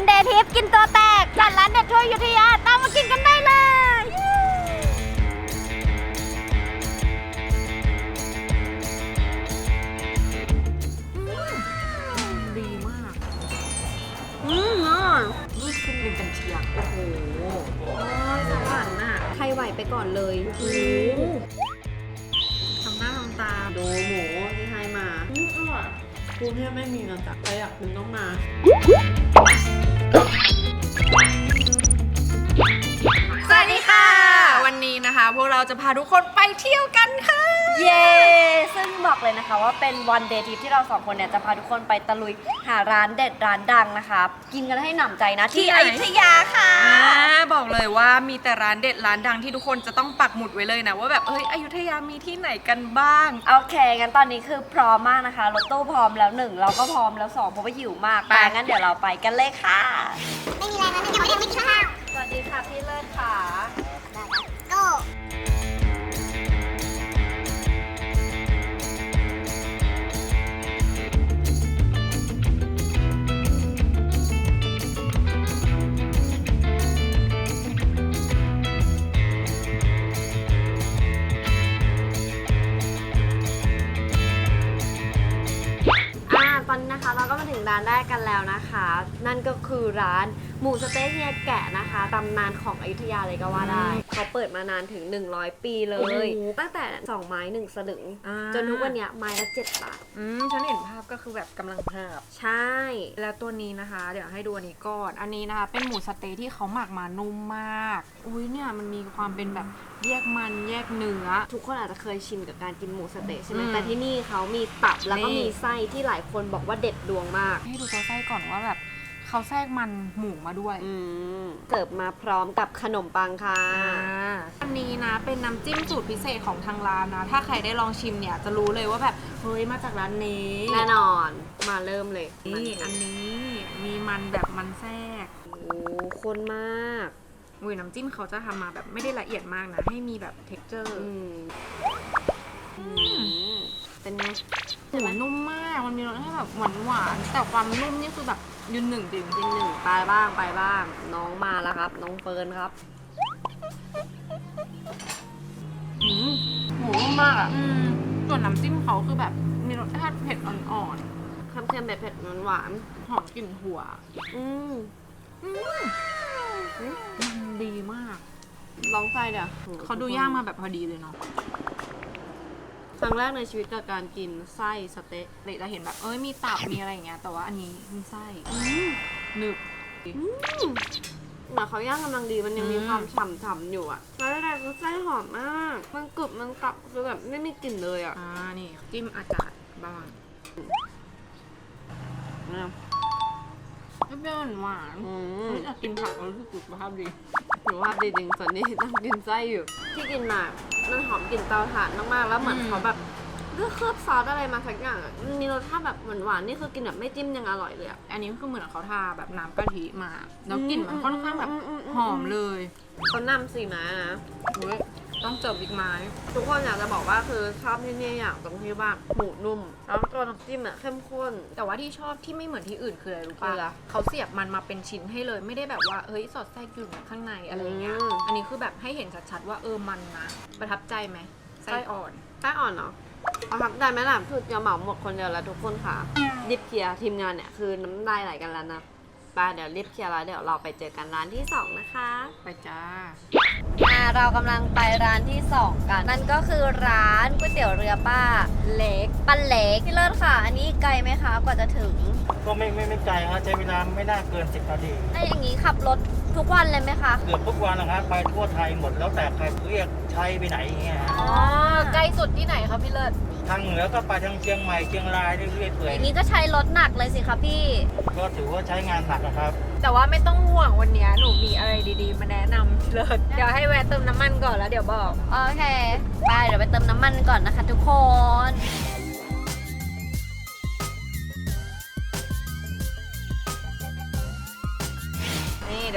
วันเดย์ทริปกินตัวแตกจัดร้านเด็ดทั่วอยุธยาตามมากินกันได้เลย ดีมาก อืมอร่อยนี่ขึ้นเป็นกันเชียงโอ้โหโอ้ยสวรรค์น่ะใครไหวไปก่อนเลยโอ้โหทำหน้าทำตา ดูหมูที่ให้มา อืมอร่อยกรุงเทพไม่มีนะจ๊ะใครอยากกินต้องมา Oh. เราจะพาทุกคนไปเที่ยวกันค่ะ เย้ ซึ่งบอกเลยนะคะว่าเป็นวันเดย์ทริปที่เราสองคนเนี่ยจะพาทุกคนไปตะลุยหาร้านเด็ดร้านดังนะคะ กินกันให้หนำใจนะที่ที่ไหน อยุธยาค่ะ อ่าบอกเลยว่ามีแต่ร้านเด็ดร้านดังที่ทุกคนจะต้องปักหมุดไว้เลยนะ ว่าแบบเอ้ยอยุธยามีที่ไหนกันบ้าง โอเคงั้นตอนนี้คือพร้อมมากนะคะรถตู้พร้อมแล้วหนึ่งเราก็พร้อมแล้วสองเพราะว่าหิวมากไป ไปงั้นเดี๋ยวเราไปกันเลยค่ะ ไม่มีอะไรนะยังไม่ได้ไม่ข้าวสวัสดีค่ะพี่เลิศค่ะ เราก็มาถึงร้านแรกกันแล้วนะคะ นั่นก็คือร้านหมูสะเต๊ะเฮียแกะนะคะตำนานของอยุธยาเลยก็ว่าได้ เขาเปิดมานานถึง 100 ปีเลโอ้ยโห ตั้งแต่ 2 ไม้ 1 สลึง อ่าจนทุกวันเนี้ยไม้ละ7บาท อืมฉันเห็นภาพก็คือแบบกำลังภาพ ใช่ แล้วตัวนี้นะคะ เดี๋ยวให้ดูอันนี้ก่อน อันนี้นะคะ เป็นหมูสะเต๊ะที่เขาหมักมานุ่มมาก อุ้ยเนี่ยมันมีความเป็นแบบ แยกมันแยกเนื้อ ทุกคนอาจจะเคยชินกับการกินหมูสะเต๊ะใช่ไหมอืมแต่ที่นี่เขามีตับแล้วก็นี่ มีไส้ที่หลายคนบอกว่าเด็ดดวงมาก ให้ดูตัวไส้ก่อนว่าแบบเขาแทรกมันหมูมาด้วยอืมเสิร์ฟมาพร้อมกับขนมปังค่ะอันนี้นะเป็นน้ำจิ้มสูตรพิเศษของทางร้านนะ ถ้าใครได้ลองชิมเนี่ยจะรู้เลยว่าแบบเฮ้ยมาจากร้านนี้แน่นอนมาเริ่มเลยนี่อันนี้มีมันแบบมันแทรก โอ้คนมาก อุ้ยน้ำจิ้มเขาจะทำมาแบบไม่ได้ละเอียดมากนะ ให้มีแบบ t e x t อร์อืมอืมเป็นไงหมูนุ่มมาก มันมีรสให้แบบหวานหวานๆแต่ความนุ่มนี่คือแบบยืนหนึ่งจริงกินหนึ่งไปบ้างไปบ้าง น้องมาแล้วครับ น้องเฟิร์นครับอืมหมูนุ่มมากอะอืมส่วนน้ำจิ้มเขาคือแบบมีรสชาติเผ็ดอ่อนเค็มๆเผ็ดๆหวานๆหอมกลิ่นถั่วๆอืมมัน ดีมาก ลองไส้เดี๋ยวเขาดูย่างมาแบบพอดีเลยเนาะครั้งแรกในชีวิตกับการกินไส้สเต๊ะเด็กจะเห็นแบบ เอ้ยมีตับมีอะไรอย่างเงี้ย แต่ว่าอันนี้มีไส้อืมหนึบเหมือนเขาย่างกำลังดีมันยังมีอืมความฉ่ำๆอยู่อะแล้วแรกๆคือไส้หอมมาก มันกรุบมันกรับคือแบบไม่มีกลิ่นเลยอะอ่านี่จิ้มอาจารย์บ้างอืมไม่เปรี้ยวหวานอืๆมเฮ้ยอยากกินผักแล้วรู้สึกสุขภาพดี หนูว่าดีจริงส่วนนี้ต้องกินไส้อยู่ ที่กินมา มันหอมกลิ่นเตาถ่านมากๆ แล้วเหมือนอืม เขาแบบเลือกเคลือบซอสอะไรมาสักอย่างอะมันมีรสชาติแบบหวานๆนี่คือกินแบบไม่จิ้มยังอร่อยเลยอะ อันนี้คือเหมือนเขาทาแบบน้ำกะทิมา แล้วกลิ่นมันค่อนข้างแบบอืมอืมอืมหอมเลย เขานำสีมานะเฮ้ย ต้องเจิมอีกไม้ ทุกคนอยากจะบอกว่าคือชอบที่นี่อย่างตรงที่ว่าหมูนุ่ม แล้วตัวน้ำจิ้มอะเข้มข้น แต่ว่าที่ชอบที่ไม่เหมือนที่อื่นคืออะไรรู้คืออะไรปะเขาเสียบมันมาเป็นชิ้นให้เลยไม่ได้แบบว่าเฮ้ยสอดแทรกอยู่ข้างในอะไรอย่างเงี้ย อืม อันนี้คือแบบให้เห็นชัดๆว่าเออมันนะ ประทับใจไหมไส้อ่อน ไส้อ่อนเนาะประทับใจไหมล่ะคือจะเหมาหมดคนเดียวแล้วทุกคนค่ะรีบเคลียร์ทีมงานเนี่ยคือน้ำลายไหลกันแล้วนะ ไปเดี๋ยวรีบเคลียร์แล้วเดี๋ยวเราไปเจอกันร้านที่สองนะคะไปจ้า อ่าเรากำลังไปร้านที่2กันนั่นก็คือร้านก๋วยเตี๋ยวเรือป้าเล็กป้าเล็กพี่เลิศค่ะ อันนี้ไกลไหมคะกว่าจะถึงก็ไม่ไม่ไม่ไกลครับใช้เวลาไม่น่าเกิน10นาทีถ้าอย่างนี้ขับรถทุกวันเลยไหมคะเกือบทุกวันนะครับไปทั่วไทยหมดแล้วแต่ใครเรียกใช้ไปไหนอย่างเงี้ยฮะอ๋อใกล้สุดที่ไหนคะพี่เลิศทางเหนือก็ไปทางเชียงใหม่เชียงรายเรื่อยๆเปื่ออยย่างนี้ก็ใช้รถหนักเลยสิคะพี่ ก็ถือว่าใช้งานหนักนะครับ แต่ว่าไม่ต้องห่วงวันเนี้ยหนูมีอะไรดีๆ มาแนะนำพี่เลิศเดี๋ยวให้แวะเติมน้ำมันก่อนแล้วเดี๋ยวบอก โอเค ไปเดี๋ยวไปเติมน้ำมันก่อนนะคะ ทุกคน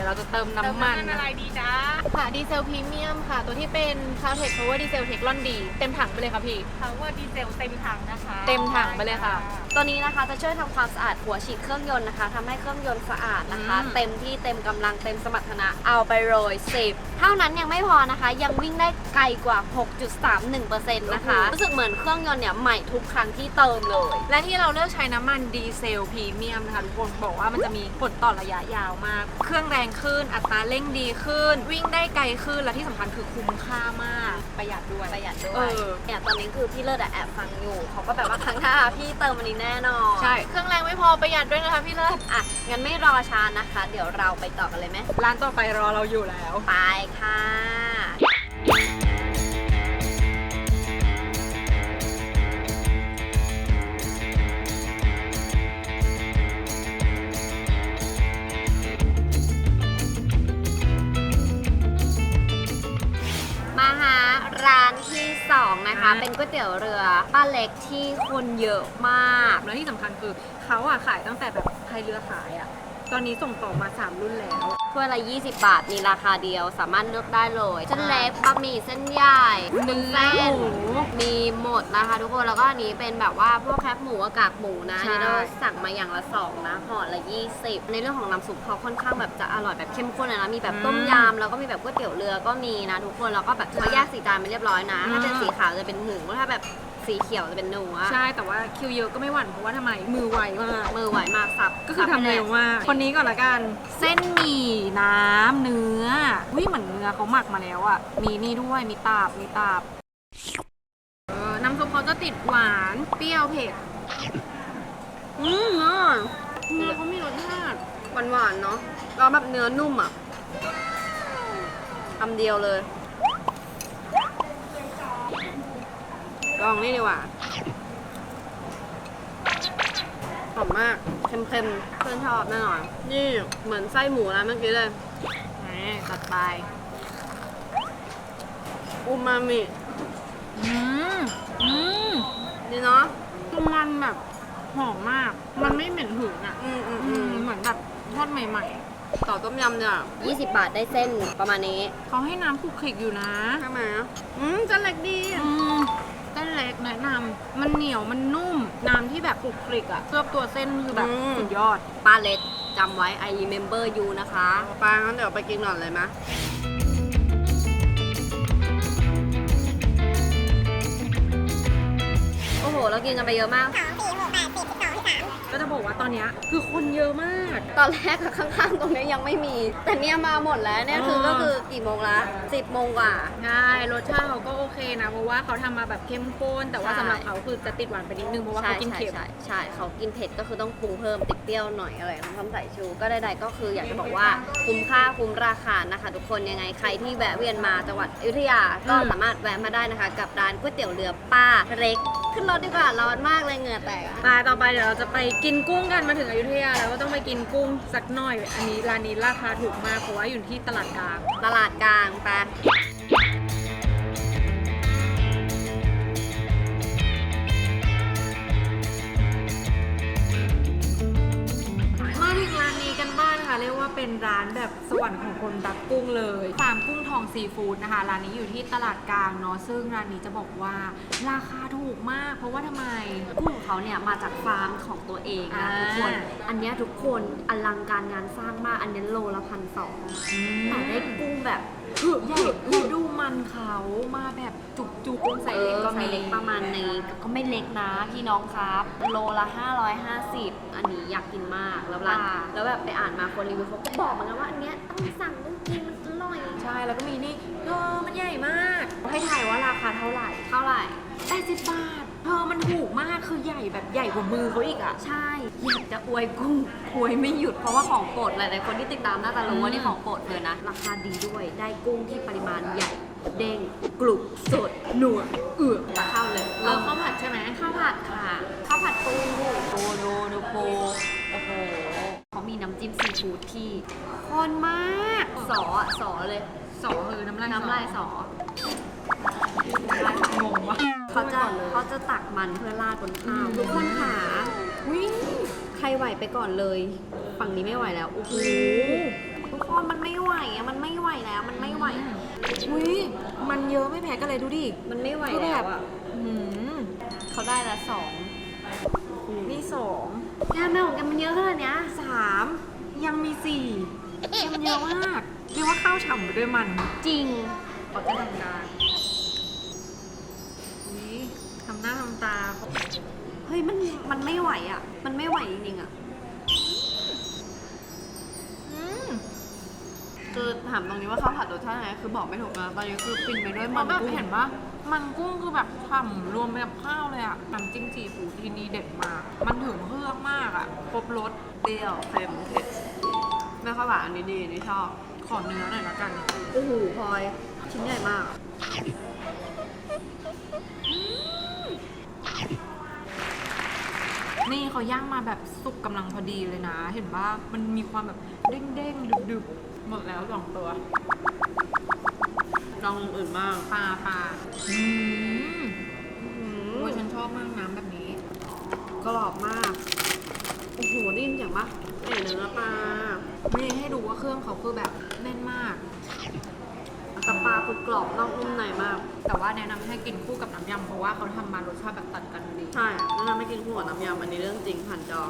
ดี๋ยวเราจะเติมน้ำมันอะไรดีจ้าค่ะดีเซลพรีเมียมค่ะ ตัวที่เป็นคาเทคเพราะว่าดีเซลเทคลอนดี เต็มถังไปเลยค่ะพี่ power ดีเซลเต็มถังนะคะ เต็มถังไปเลยค่ะ ตัวนี้นะคะจะช่วยทำความสะอาดหัวฉีดเครื่องยนต์นะคะทำให้เครื่องยนต์สะอาดนะคะอืมเต็มที่เต็มกำลังเต็มสมรรถนะเอาไปโรย10เท่านั้นยังไม่พอนะคะ ยังวิ่งได้ไกลกว่า 6.31%นะคะรู้สึกเหมือนเครื่องยนต์เนี่ยใหม่ทุกครั้งที่เติมเลย และที่เราเลือกใช้น้ำมันดีเซลพรีเมียมนะคะทุกคนบอกว่ามันจะมีผลต่อระยะยาวมาก เครื่องแรงขึ้นอัตราเร่งดีขึ้น วิ่งได้ไกลขึ้นและที่สำคัญคือคุ้มค่ามากประหยัดด้วยประหยัดด้วเอยอเนี่ยตอนนี้คือพี่เลิศอะแอบฟังอยู่เขาก็แบบว่าครั้งหน้าพี่เติมอันนี้แน่นอนใช่ เครื่องแรงไม่พอประหยัดด้วยนะคะพี่เลิศอะงั้นไม่รอช้านะคะ เดี๋ยวเราไปต่อกันเลยไหมร้านต่อไปรอเราอยู่แล้ว ไปค่ะ มาหาร้านที่ 2 นะคะอะเป็นก๋วยเตี๋ยวเรือป้าเล็กที่คนเยอะมาก แล้วที่สำคัญคือเขาอะขายตั้งแต่แบบใครเรือขายอะตอนนี้ส่งต่อมา 3 รุ่นแล้ว ถ้วยละ 20 บาทมีราคาเดียวสามารถเลือกได้เลยเส้นเล็กบะหมี่เส้นใหญ่เนื้อเส้นหมูมีหมดนะคะทุกคนแล้วก็อันนี้เป็นแบบว่าพวกแคบหมูกับกากหมูนะอันใช่ นี่เราสั่งมาอย่างละสองนะห่อละ 20 ในเรื่องของน้ำซุปเขาค่อนข้างแบบจะอร่อยแบบเข้มข้นเลยนะมีแบบต้มยำแล้วก็มีแบบก๋วยเตี๋ยวเรือก็มีนะทุกคนแล้วก็แบบเขาแยกสีจานมาเรียบร้อยนะ ถ้าเป็นสีขาวจะเป็นหมูถ้าแบบ สีเขียวจะเป็นเนื้อใช่แต่ว่าคิวเยอะก็ไม่หวั่นเพราะว่าทำไมมือไวมากมือไหวมากสับก็คือทำเร็วมากคนนี้ก่อนละกันเส้นหมี่น้ำเนื้ออุ้ยเหมือนเนื้อเขาหมักมาแล้วอะมีนี่ด้วยมีตับมีตับเออน้ำซุปเขาจะติดหวานเปรี้ยวเผ็ดอืมอร่อยเนื้อเขามีรสชาติหวานๆเนาะแล้วแบบเนื้อนุ่มอะคำเดียวเลย ลองนี่ดีกว่าหอมมาก เค็มๆ เพื่อนชอบแน่นอน นี่เหมือนไส้หมูแล้วเมื่อกี้เลยนี่ตัดไป อูมามิ อืม อืมดีเนาะคือมันแบบหอมมาก มันไม่เหม็นหืนอะอืมอืมอือืมมเหมือนแบบทอดใหม่ต่อต้มยำเนี่ย20 บาทได้เส้นประมาณนี้ๆเขาให้น้ำคลุกคลิกอยู่นะ ใช่ไหมอืมจะเล็กดี อืม เส้นเล็กแนะนำมันเหนียวมันนุ่ม น้ำที่แบบคลุกคลิกอะเคลือบตัวเส้นคือแบบอืม สุดยอดปลาเล็กจำไว้ I remember you นะคะปลางั้นเดี๋ยวไปกินก่อนเลยมะโอ้โห เรากินกันไปเยอะมากสอง ก็จะบอกว่าตอนเนี้ยคือคนเยอะมาก ตอนแรกอะข้างๆ ตรงนี้ยังไม่มี แต่เนี่ยมาหมดแล้วเนี่ยคืออ๋อก็คือกี่โมงละ10โมงกว่า ใช่รสชาติเขาก็โอเคนะ เพราะว่าเขาทำมาแบบเข้มข้น แต่ว่าใช่ สำหรับเขาคือจะติดหวานไปนิดนึงเพราะว่าใช่เขากินใช่เค็มใช่ใช่เขากินเผ็ดก็คือต้องปรุงเพิ่มติดเปรี้ยวหน่อยอะไรน้ำส้มสายชู ก็ใดๆก็คืออยากจะบอกว่าคุ้มค่าคุ้มราคานะคะ ทุกคนยังไงใครที่แวะเวียนมาจังหวัดอยุธยาก็อืม สามารถแวะมาได้นะคะ กับร้านก๋วยเตี๋ยวเรือป้าเล็ก ขึ้นรถดีกว่าร้อนมากเลยเหงื่อแตกอะมาต่อไปเดี๋ยวเราจะไปกินกุ้งกันมาถึงอยุธยาแล้วก็ต้องไปกินกุ้งสักหน่อย อันนี้ร้านนี้ราคาถูกมากเพราะว่าอยู่ที่ตลาดกลางตลาดกลางไป เรียกว่าเป็นร้านแบบสวรรค์ของคนรักกุ้งเลยฟาร์มกุ้งทองซีฟู้ดนะคะ ร้านนี้อยู่ที่ตลาดกลางเนาะ ซึ่งร้านนี้จะบอกว่าราคาถูกมาก เพราะว่าทำไม กุ้งของเขาเนี่ยมาจากฟาร์มของตัวเองนะอ่า ทุกคน อันเนี้ยทุกคนอลังการงานสร้างมาก อันเนี้ยโลละพันสองแต่ได้กุ้งแบบใหญ่แล้วดูมันเขามาแบบจุกจุกๆกุ้งใส่เล็กก็ใส่มี เล็กประมาณนี้ก็ไม่เล็กนะพี่น้องครับ โลละ 550 อันนี้อยากกินมากแล้วร้านแล้วแบบไปอ่านมาคนรีวิวเขาก็บอกเหมือนกันว่าอันเนี้ยต้องสั่งต้องกินมันอร่อยใช่แล้วก็มีนี่เธอมันใหญ่มาก ให้ถ่ายว่าราคาเท่าไหร่เท่าไหร่ 80บาทเธอมันถูกมากคือใหญ่แบบใหญ่กว่ามือเขาอีกอะใช่อยากจะอวยกุ้งอวยไม่หยุดเพราะว่าของโปรดหลายๆคนที่ติดตามน่าจะรู้ว่าอืมนี่ของโปรดเธอนะราคาดีด้วยได้กุ้งที่ปริมาณใหญ่ เด้งกรุบสดหนวดเอือกข้าวเลยเราข้าวผัดใช่ไหมข้าวผัดค่ะข้าวผัดปูโดูดูดูปูโอ้โหเขามีน้ำจิ้มซีฟู้ดที่ข้นมากสออะสอเลยสอคือน้ำลายน้ำลายสองงวะเขาจะเขาจะตักมันเพื่อราดบนข้าวอืมทุกคนค่ะวิ่งใครไหวไปก่อนเลย ฝั่งนี้ไม่ไหวแล้วโอ้โห ทุกคนมันไม่ไหวอะมันไม่ไหวแล้ว มันไม่ไหว อุ้ยมันเยอะไม่แพ้กันเลยดูดิ มันไม่ไหวคือแล้แบวบอะอื้อหือเขาได้ละสองอนี่สองงานแมวของแกมันเยอะขนาดเนี้ยสามยังมีสี่มันเยอะมากเรียกว่าข้าวฉ่ำไปด้วยมัน จริงขอจะทำการนี่ทำหน้าทำตา เฮ้ยมันมันไม่ไหวอะ มันไม่ไหวจริงๆอะ ถามตรงนี้ว่าข้าวผัดรสชาติไงคือบอกไม่ถูกนะตอนนี้คือฟินไปด้วยมัมันนแบบกุ้งเห็นปะมันกุ้งคือแบบฉ่ำรวมไปกับข้าวเลยอะน้ำจิ้มซีฟู้ดที่นี่เด็ดมาก มันถึงเครื่องมากอะครบรส เปรี้ยวเค็มเผ็ดไม่ค่อยหวานอันนี้ดีอันนี้ชอบขอเนื้อหน่อยละกัน โอ้โหพลอยชิ้นใหญ่มากนี่เขาย่างมาแบบสุกกำลังพอดีเลยนะ เห็นปะมันมีความแบบเด้งๆดึบๆ หมดแล้วสองตัว ลองอื่นบ้างปลาปลาอืมโอ้ยฉันชอบมากน้ำแบบนี้ กรอบมาก โอ้โหได้ยินเสียงปะเอ๋เนื้อปลานี่ให้ดูว่าเครื่องเขาคือแบบแน่นมากแต่ปลาคือกรอบนอกนุ่มในมาก แต่ว่าแนะนำให้กินคู่กับน้ำยำเพราะว่าเขาทำมารสชาติแบบตัดกันดี ใช่แนะนำไม่กินคู่กับน้ำยำอันนี้เรื่องจริงผ่านจอ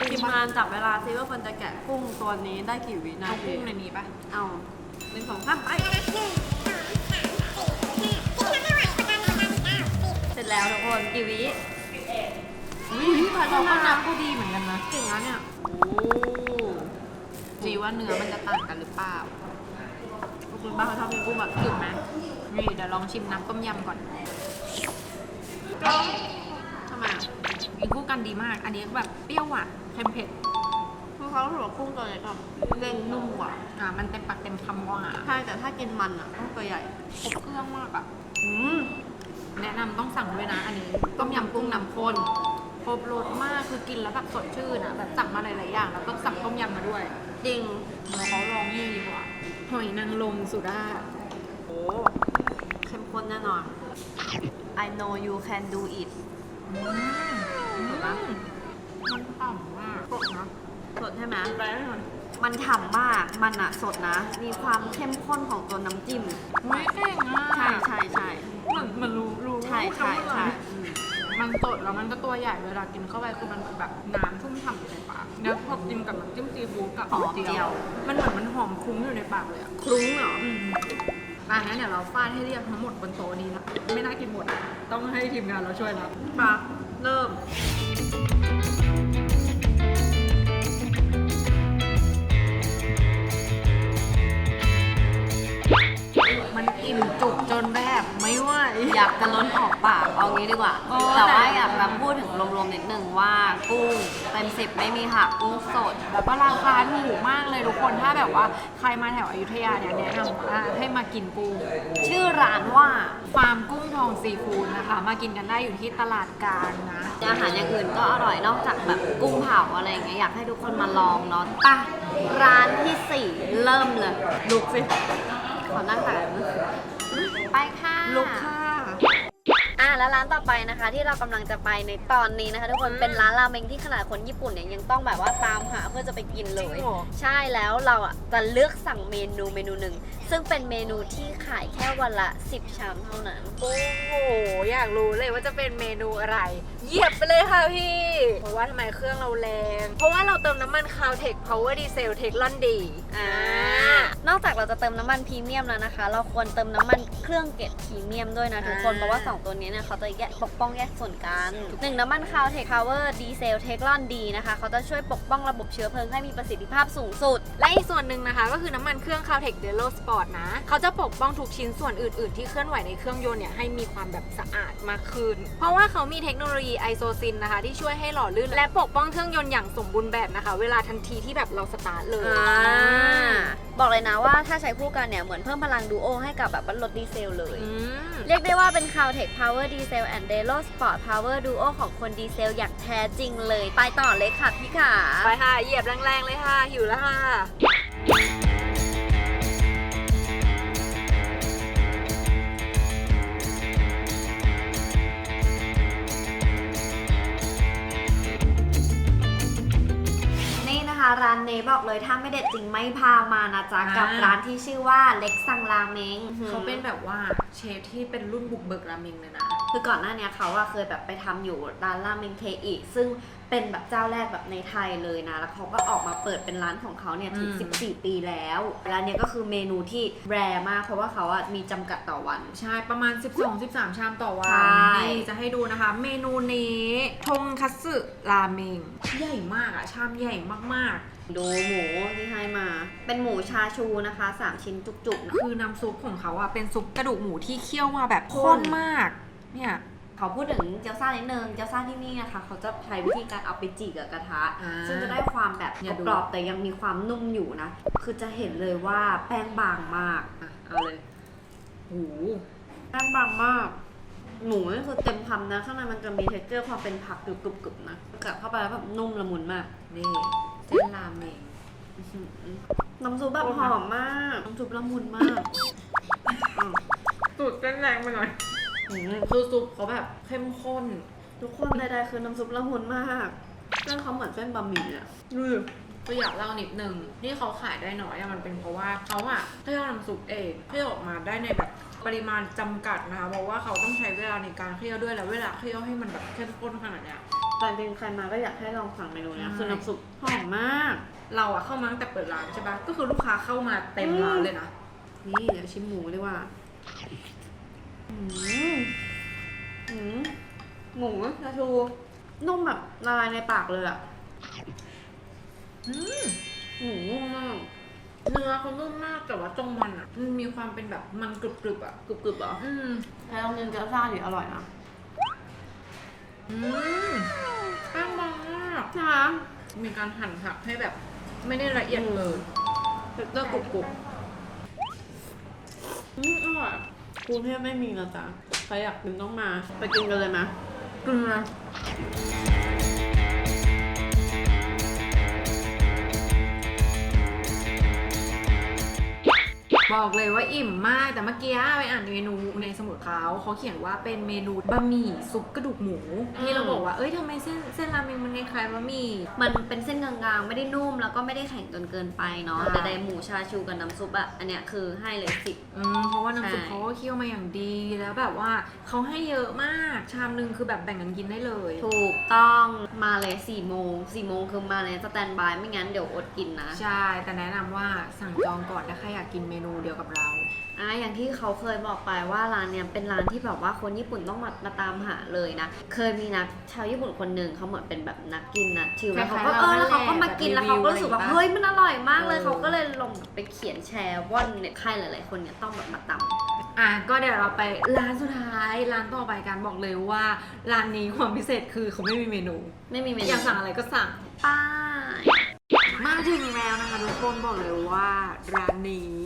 ทีมงานจับเวลาซิว่าคนจะแกะกุ้งตัวนี้ได้กี่วินาเอาทีกุ้งในนี้ปะเอาหนึ่งสองสามไป เสร็จแล้วทุกคนกี่วิวิวพัฒเราก็นาน้ำก็ดีเหมือนกันนะเก่งนะเนี่ยโอ้จีว่าเนื้อมันจะต่างกันหรือเปล่าคุณป้าเขาชอบกินกุ้งแบบถึงไหมนี่เดี๋ยวลองชิมน้ำต้มยำก่อนทำไมอะ กินคู่กันดีมาก อันนี้แบบเปรี้ยวหวานเค็มเผ็ดคือเขาถือว่ากุ้งตัวเล็กแบบเด้งนุ่มกว่า อ่า มันเต็มปากเต็มคำกว่าใช่แต่ถ้ากินมันอะต้องตัวใหญ่ครบเครื่องมากอะอืมแนะนำต้องสั่งด้วยนะ อันนี้ต้มยำกุ้งน้ำข้นครบรสมากคือกินแล้วแบบสดชื่นอะแบบสั่งมาหลายๆอย่าง แล้วก็สั่งต้มยำมาด้วยจริงเราเขาลองนี่ดีกว่าหอยนางรมสุดาษโอ้เข้มข้นแน่นอน I know you can do it อืม อืมมันต่ำมากกดนะสดใช่ไหมแปลให้หน่อยมันฉ่ำมาก มันอะสดนะ มีความเข้มข้นของตัวน้ำจิ้ม ไม่เก่งอะใช่ใช่ใช่เหมือนมันรู้รู้ใช่ใช่ใช่อืมมันสดแล้วมันก็ตัวใหญ่เวลากินเข้าไปคือมันแบบน้ำชุ่มฉ่ำอยู่ในปากแล้วพอกินกับน้ำจิ้มซีฟู้ดกับหอมเจีเจียยววมันเหมือนมันหอมคลุ้งอยู่ในปากเลยอะครุ้งเหรออืมอะงั้นเดี๋ยวเราฟาดให้เรียบทั้งหมดบนโต๊ะนี้นะ ไม่น่ากินหมดอะต้องให้ทีมงานเราช่วยแล้วปะเริ่ม อยากจะล้นออกปากเอางี้ดีกว่า โอ้แต่ว่าแต่ อยากแบบพูดถึงรวมๆนิดนึงว่ากุ้งเต็มสิบไม่มีหักกุ้งสด แล้วก็ราคาถูกมากเลยทุกคนถ้าแบบว่าใครมาแถวอยุธยาเนี่ยแนะนำว่าให้มากินกุ้งชื่อร้านว่า ฟาร์มกุ้งทองซีฟู้ดนะคะ มากินกันได้อยู่ที่ตลาดกลางนะ อาหารอย่างอื่นก็อร่อยนอกจากแบบกุ้งเผาอะไรอย่างเงี้ยอยากให้ทุกคนมาลองเนาะไป่ะร้านที่สี่เริ่มเลยลุกสิขอนั่งตักไปค่ะลูกค้าอะ แล้วร้านต่อไปนะคะ ที่เรากำลังจะไปในตอนนี้นะคะ ทุกคนอืมเป็นร้านราเมงที่ขนาดคนญี่ปุ่นเนี่ยยังต้องแบบว่าตามหาเพื่อจะไปกินเลจริยงเหรอใช่แล้วเราอะจะเลือกสั่งเมนูเมนูหนึ่ง ซึ่งเป็นเมนูที่ขายแค่วันละ 10 ชามเท่านั้น โอ้โห อยากรู้เลยว่าจะเป็นเมนูอะไร เหยียบไปเลยค่ะพี่ เพราะว่าทำไมเครื่องเราแรง เพราะว่าเราเติมน้ำมันคาวเทคพาวเวอร์ดีเซลเทคลอนดีอ่านอกจากเราจะเติมน้ำมันพรีเมียมแล้วนะคะ เราควรเติมน้ำมันเครื่องเกรดพรีเมียมด้วยนะทุกคนอ่าเพราะว่า 2 ตัวนี้เนี่ยเขาจะแยกปกป้องแยกส่วนกันหนึ่งน้ำมันคาวเทคพาวเวอร์ดีเซลเทคลอนดีนะคะเขาจะช่วยปกป้องระบบเชื้อเพลิงให้มีประสิทธิภาพสูงสุด และอีกส่วนหนึ่งนะคะ ก็คือน้ำมันเครื่องคาวเทคเดโลสปอร์ตนะ เขาจะปกป้องทุกชิ้นส่วนอื่น ๆ ที่เคลื่อนไหวในเครื่องยนต์เนี่ยให้มีความแบบสะอาดมากขึ้น เพราะว่าเขามีเทคโนโลยีไอโซซินนะคะ ที่ช่วยให้หล่อลื่น และปกป้องเครื่องยนต์อย่างสมบูรณ์แบบนะคะ เวลาทันทีที่แบบเราสตาร์ทเลยอ่าบอกเลยนะว่าถ้าใช้คู่กันเนี่ยเหมือนเพิ่มพลังดูโอให้กับแบบว่ารถดีเซลเลยอืมเรียกได้ว่าเป็น Caltech Power Diesel and Delo Sport Power Duo ของคนดีเซลอย่างแท้จริงเลย ไปต่อเลยค่ะพี่ขา ไปค่ะ เหยียบแรง ๆ เลยค่ะ หิวแล้วค่ะ ร้านเนบอกเลยถ้าไม่เด็ดจริงไม่พามานะจ๊ะอ่ากักับร้านที่ชื่อว่าเล็กซังราเมงเขาเป็นแบบว่าเชฟที่เป็นรุ่นบุกเบิกราเมงเลยนะ คือก่อนหน้าเนี้ยเขาอะเคยแบบไปทำอยู่ร้านราเมงเคอีซึ่งเป็นแบบเจ้าแรกแบบในไทยเลยนะ แล้วเขาก็ออกมาเปิดเป็นร้านของเขาเนี่ยถึงอืม14 ปีแล้วร้านเนี้ยก็คือเมนูที่แรร์มาก เพราะว่าเขาอะมีจำกัดต่อวัน ใช่ ประมาณ 12-13 ชามต่อวัใช่นนี่จะให้ดูนะคะ เมนูนี้ทงคัตสึราเมงใหญ่มากอะชามใหญ่มากดูหมูที่ให้มา เป็นหมูชาชูนะคะ 3 ชิ้นจุกๆนะๆคือน้ำซุปของเขาอะเป็นซุปกระดูกหมูที่เคี่ยวมาแบบข้ข้นนมาก เนี่ยเขาพูดถึงเจียวซ่านิดนึงเจียวซ่าที่นี่นะคะ เขาจะใช้วิธีการเอาไปจีกับกระทะ อ่าซึ่งจะได้ความแบบอย่าดู กรอบๆแต่ยังมีความนุ่มอยู่นะ คือจะเห็นเลยว่าแป้งบางมาก อะเอาเลยหูแป้งบางมาก หมูนี่คือเต็มคำนะ ข้างในมันจะมีเท็กเจอร์ความเป็นผักกรุบๆนะกัดเข้าไปแล้วแบบนุ่มละมุนมากนี่เส้นราเมง อื้อหือน้ำซุปแบบหอมมาก น้ำซุปละมุนมากอืมสูตรเส้นแรงไปหน่อยอืม คือซุปเขาแบบเข้มข้น ทุกคนใดๆคือน้ำซุปละมุนมากเส้นเขาเหมือนเส้นบะหมี่อะดูดิก็อยากเล่านิดนึงที่เขาขายได้น้อยอะมันเป็นเพราะว่าเขาอะเคี่ยวน้ำซุปเองเคี่ยวออกมาได้ในแบบปริมาณจำกัดนะคะเพราะว่าเขาต้องใช้เวลาในการเคี่ยวด้วยแล้วเวลาเคี่ยวให้มันแบบเข้มข้นขนาดเนี้ยแต่จริงๆใครมาก็อยากให้ลองสั่งเมนูเนี้ยใช่คือน้ำซุปหอมมาก เราอะเข้ามาตั้งแต่เปิดร้านใช่ปะก็คือลูกค้าเข้ามาเต็มร้านเลยนะนี่เดี๋ยวชิมหมูดีกว่า อืมอืมหมูชาชู นุ่มแบบละลายในปากเลยอะอืมหมูนุ่มมากเนื้อเขานุ่มมากแต่ว่าตรงมันอะมันมีความเป็นแบบมันกรึบๆอะกรึบๆเหรออืมใครลองกินเกี๊ยวซ่าดิอร่อยนะ อืมแป้งบางมากใช่ไหมมีการหั่นผักให้แบบ ไม่ได้ละเอียดเลยเท็กเจอร์กรุบๆอืมอร่อย กรุงเทพไม่มีแล้วจ้ะใครอยากกินต้องมา ไปกินกันเลยไหมเลย บอกเลยว่าอิ่มมากแต่เมื่อกี้ไปอ่านเมนูในสมุดเขาเขาเขียนว่าเป็นเมนูบะหมี่ซุปกระดูกหมูที่เราบอกว่าเอ้ยทำไมเส้นเส้นราเมงมันคล้ายๆบะหมี่มันเป็นเส้นกลางๆ ไม่ได้นุ่มแล้วก็ไม่ได้แข็งจนเกินไปเนาะใช่แต่ในหมูชาชูกับน้ำซุปอะอันเนี้ยคือให้เลยสิบอืมเพราะว่าน้ำซุปใช่เขาก็เคี่ยวมาอย่างดีแล้วแบบว่าเขาให้เยอะมากชามหนึงคือแบบแบ่งกันกินได้เลย ถูกต้องมาเลย4ี่โมงสี่โมงคือมาเลยสแตนบายไม่งั้นเดี๋ยวอดกินนะ ใช่ แต่แนะนำว่าสั่งจองก่อนถ้าใครอยากกินเมนูเดียวกับเรา อะอย่างที่เขาเคยบอกไปว่าร้านเนี้ยเป็นร้านที่แบบว่าคนญี่ปุ่นต้องมามาตามหาเลยนะ เคยมีนักชาวญี่ปุ่นคนหนึ่งเขาเหมือนเป็นแบบนักกินนะชิวแล้วเขาก็คล้ายๆเออแล้วเขาก็เรานั่มานแหละกินแบบแล้วเขาก็รู้สึกว่ารีวิวอะไรเฮ้ยมันอร่อยมากเลยเออเขาก็เลยลงไปเขียนแชร์ว่าเนี่ยใครหลายๆคนเนี่ยต้องแบบมาตำอะก็เดี๋ยวเราไปร้านสุดท้ายร้านต่อไปกันบอกเลยว่าร้านนี้ความพิเศษคือเขาไม่มีเมนู ไม่มีเมนูอยากสั่งอะไรก็สั่งป้ายมาถึงแล้วนะคะทุกคนบอกเลยว่าร้านนี้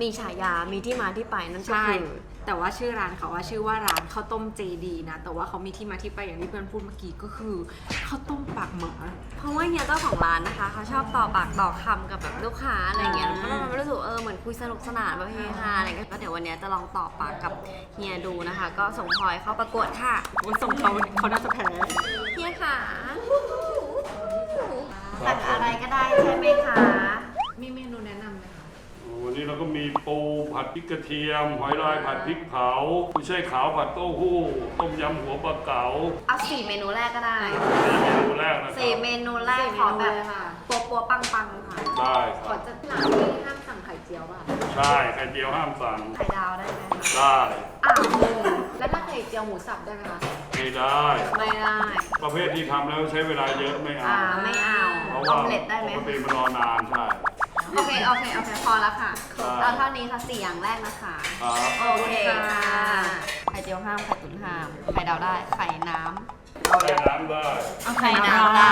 มีฉายา มีที่มาที่ไปนั่นก็ใช่ คือแต่ว่าชื่อร้านเขาว่าชื่อว่าร้านข้าวต้มเจดีนะ แต่ว่าเขามีที่มาที่ไปอย่างที่เพื่อนพูดเมื่อกี้ก็คือข้าวต้มปากหมา เพราะว่าเฮียเจ้าของร้านนะคะเขาชอบต่อปากต่อคำกับแบบลูกค้าอะไรเงี้ยอ่าแล้วมันรู้สึกเออเหมือนคุยสนุกสนานแบบเฮฮาอะไรเงี้ยก็เดี๋ยววันเนี้ยจะลองต่อปากกับเฮียดูนะคะ ก็ส่งพลอยเข้าประกวดค่ะโอ้ยส่งเขาเขาน่าจะแพ้เฮียค่ะสั่งอะไรก็ได้ใช่ไหมคะ มีเมนูแนะนำไหมคะ วันนี้เราก็มีปูผัดพริกกระเทียม หอยลายผัดพริกเผากุ้ยช่ายขาวผัดเต้าหู้ ต้มยำหัวปลาเก๋าเอาสี่เมนูแรกก็ได้สี่เมนูแรกนะคสี่รับเมนูแรกขอแบบปัวปัวๆปังปังๆค่ะ ได้คขอรับจะร้านที่ห้ามสั่งไข่เจียวป่ะใช่ไข่เจียวห้ามสั่งไข่ดาวได้ไหมคะได้อ้าวหนึ่งแล้วถ้าไข่เจียวหมูสับได้ไหมคะไม่ได้ ไม่ได้ ประเภทที่ทำแล้วใช้เวลาเยอะไม่เอาอ่าไม่เอาเพราะออว่ามเล็ตได้ไหมปกติมันรอนานใช่ โอเค โอเค โอเค พอแล้วค่ะครับเอาเท่านี้ค่ะสี่อย่างแรกนะคะครับโอเคค่ะ ไข่เจียวห้าม ไข่ตุ๋นห้าม ไข่ดาวได้ ไข่น้ำเอาเลใส่ยน้ำได้ เอาไข่น้ำได้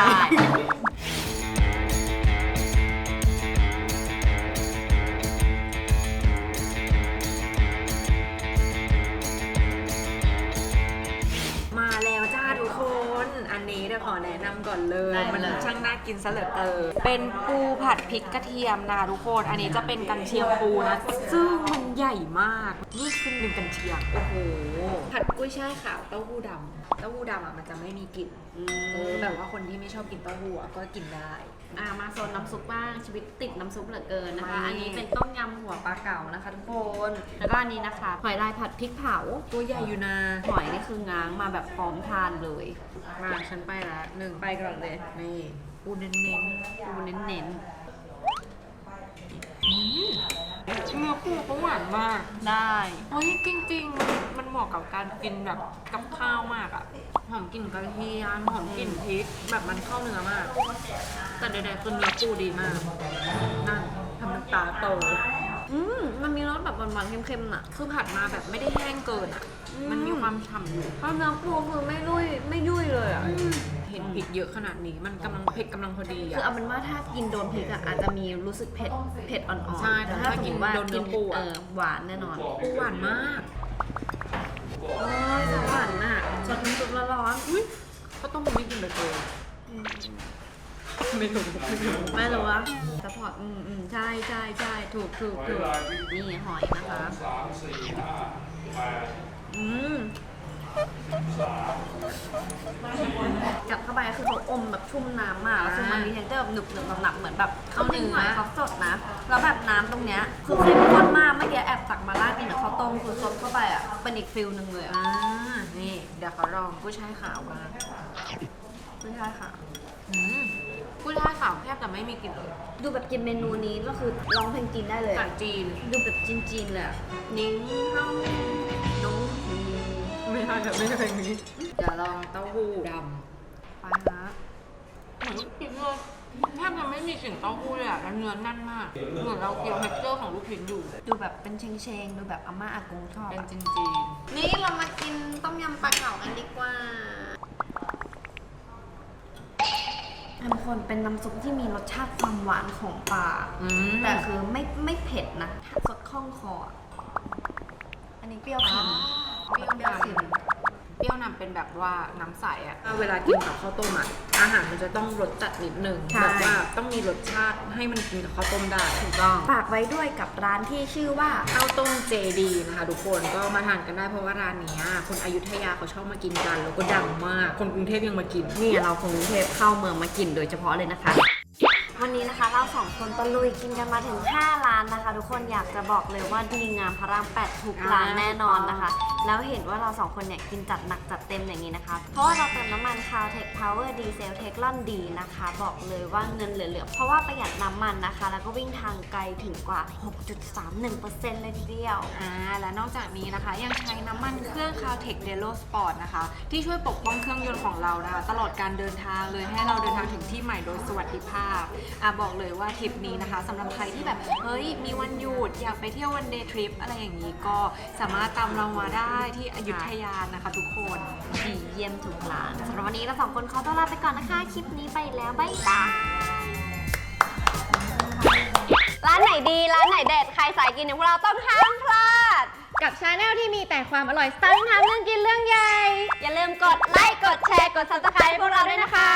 อันนี้เดี๋ยวขอแนะนำก่อนเลย ได้เลย มันช่างน่ากินซะเหลือเกินเป็นปูผัดพริกกระเทียมนะคะทุกคน อันนี้จะเป็นกันเชียงปูนะ ซึ่งมันใหญ่มาก นี่คือหนึ่งกันเชียง โอ้โห ผัดกุ้ยช่ายขาวเต้าหู้ดำเต้าหู้ดำอะมันจะไม่มีกลิ่นเออแบบว่าคนที่ไม่ชอบกินเต้าหู้อะก็กินได้ อ่ามาโซนน้ำซุปบ้างชีวิตติดน้ำซุปเหลือเกินนะคะ ไม่ อันนี้เป็นต้มยำหัวปลาเก๋านะคะทุกคนแล้วก็อันนี้นะคะหอยลายผัดพริกเผาตัวใหญ่อยู่นะ หอยนี่คือง้างมาแบบพร้อมทานเลยโมาฉันไปละหนึ่งไปก่อนเลย นี่ปูเน้นดูเน้นๆอืมเนื้อปูเขาหวานมากๆได้เฮ้ยจริง ๆ มันมันเหมาะกับการกินแบบกับข้าวมากอะหอมกลิ่นกระเทียมหอมกลิ่นพริกแบบมันเข้าเนื้อมาก แต่ใดๆคือเนื้อปูดีมาก นั่นทำน้ำตาโต อืมมันมีรสแบบหวานๆเค็มๆน่ะ คือผัดมาแบบไม่ได้แห้งเกินอะมันมีความฉ่ำอยู่ เพราะเนื้อปูคือไม่รุ่ยไม่ยุ่ยเลยอะ เห็นพริกเยอะขนาดนี้ มันกำลังเผ็ดกำลังพอดีคืออะเอาเป็นว่าถ้ากินโดนพริกอะอาจจะมีรู้สึกเผ็ดเผ็ดอ่อนๆใช่แต่ถ้าสมกินมุติว่าโดนเนื้อปูอะ เออหวานแน่นอนปูหวานมากโอ้ยจะหวานน่ะสดน้ำซุปร้อนอุ้ยข้าวต้มมันไม่กินเลยเกิน ไม่รู้ไม่รู้ๆไม่รู้ว่าสปอร์ตอืมอืมใช่ใช่ใช่ถูกถูกหอยถูกลายพริกนี่หอยนะคะสามสี่ห้าแปดอืมสามกัดเข้าไปคือเขาอมแบบชุ่มน้ำมากแล้วคือมันมีเทคเจอร์แบบหนึบหนึบหนับๆเหมือนแบบเขาเป็นหอยเขาสดนะ แล้วแบบน้ำตรงเนี้ยคือเข้มข้นมากเมื่อกี้แอบตักมาราดกินกับข้าวต้มคือซดเข้าไปอะเป็นอีกฟิลหนึ่งเลยอะอ่านี่ เดี๋ยวเขาลองกุ้ยช่ายขาวมาไม่ใช่ค่ะอืม กุ้ยช่ายขาวแทบจะไม่มีกลิ่นเลยดูแบบกินเมนูนี้ก็คือร้องเพลงจีนได้เลยจาอะกจีน ดูแบบจีนๆเลยอะนิ้งเฮาน้องฮีไม่ใช่แบบไม่ใช่เพลงนี้เดี๋ยวลองเต้าหู้ดปลาฮะำเหมือนลูกชิ้นเลยแทบจะไม่มีกลิ่นเต้าหู้เลยอะแล้วเนื้อแน่นมากเหมือนเราเคี้ยวเท็กเจอร์ของลูกชิ้นอยู่ดูแบบเป็นเชงเชงๆดูแบบอาม่าอากงชอบเป็นอะจีนจีนนี่เรามากินต้มยำปลาเก๋ากันดีกว่า ทุกคนเป็นน้ำซุปที่มีรสชาติความหวานของปลาอืม แต่คือไม่ไม่เผ็ดนะสดคล่องคออะอันนี้เปรี้ยวเค็มเปรี้ยวเปรี้ยวเค็มเปรี้ยวนำเป็นแบบว่าน้ำใสอะเวลากินกับข้าวต้มอะอาหารมันจะต้องรสจัดนิดนึงใช่แบบว่าต้องมีรสชาติให้มันกินกับข้าวต้มได้ถูกต้องฝากไว้ด้วยกับร้านที่ชื่อว่าข้าวต้มเจดีนะคะทุกคนก็มาทานกันได้เพราะว่าร้านเนี้ยคนอยุธยาเขาชอบมากินกันแล้วก็ดังมาก คนกรุงเทพยังมากินนี่เราคนกรุงเทพเข้าเมืองมากินโดยเฉพาะเลยนะคะ วันนี้นะคะเราสองคนตะลุยกินกันมาถึง 5 ร้านนะคะ ทุกคนอยากจะบอกเลยว่าดีงามพระรามแปดทุกร้านอ่าแน่นอนนะคะ แล้วเห็นว่าเราสองคนเนี่ยกินจัดหนักจัดเต็มอย่างนี้นะคะ เพราะว่าเราเติมน้ำมันคาวเทคพาวเวอร์ดีเซลเทคลอนดีนะคะ บอกเลยว่าเงินเหลือๆเพราะว่าประหยัดน้ำมันนะคะ แล้วก็วิ่งทางไกลถึงกว่า 6.31%เลยทีเดียว อ่าและนอกจากนี้นะคะ ยังใช้น้ำมันเครื่อง Caltech Delo Sport นะคะ ที่ช่วยปกป้องเครื่องยนต์ของเรานะคะ ตลอดการเดินทางเลยให้เราเดินทางถึงที่ใหม่โดยสวัสดิภาพอะบอกเลยว่าทริปนี้นะคะสำหรับใครที่แบบเฮ้ยมีวันหยุดอยากไปเที่ยววันเดย์ทริปอะไรอย่างนี้ก็สามารถตามเรามาได้ที่อยุธยานะคะทุกคนดีเยี่ยมทุกร้านสำหรับวันนี้เราสองคนขอตัวลาไปก่อนนะคะ คลิปนี้ไปแล้วบ๊ายบายร้านไหนดี ร้านไหนเด็ด ใครสายกินอย่างพวกเราต้องห้ามพลาด กับชาแนลที่มีแต่ความอร่อยสไตล์ทำเรื่องกินเรื่องใหญ่ อย่าลืมกดไลค์ กดแชร์ กด subscribe พวกเราด้วยนะคะ